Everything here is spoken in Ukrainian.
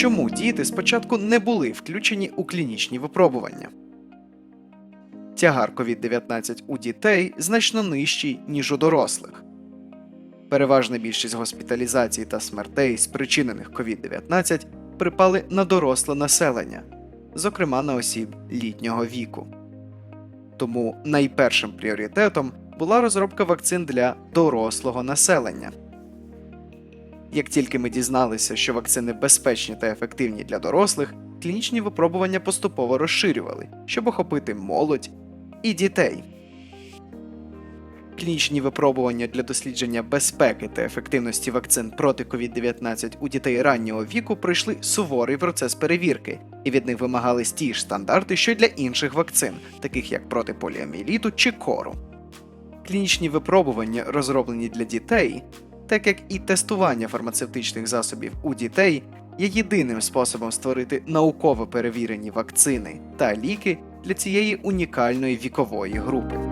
чому діти спочатку не були включені у клінічні випробування. Тягар COVID-19 у дітей значно нижчий, ніж у дорослих. Переважна більшість госпіталізацій та смертей, спричинених COVID-19, припали на доросле населення, зокрема на осіб літнього віку. Тому найпершим пріоритетом була розробка вакцин для дорослого населення. Як тільки ми дізналися, що вакцини безпечні та ефективні для дорослих, клінічні випробування поступово розширювали, щоб охопити молодь і дітей. Клінічні випробування для дослідження безпеки та ефективності вакцин проти COVID-19 у дітей раннього віку пройшли суворий процес перевірки, і від них вимагались ті ж стандарти, що й для інших вакцин, таких як проти поліоміеліту чи кору. Клінічні випробування, розроблені для дітей, так як і тестування фармацевтичних засобів у дітей, є єдиним способом створити науково перевірені вакцини та ліки для цієї унікальної вікової групи.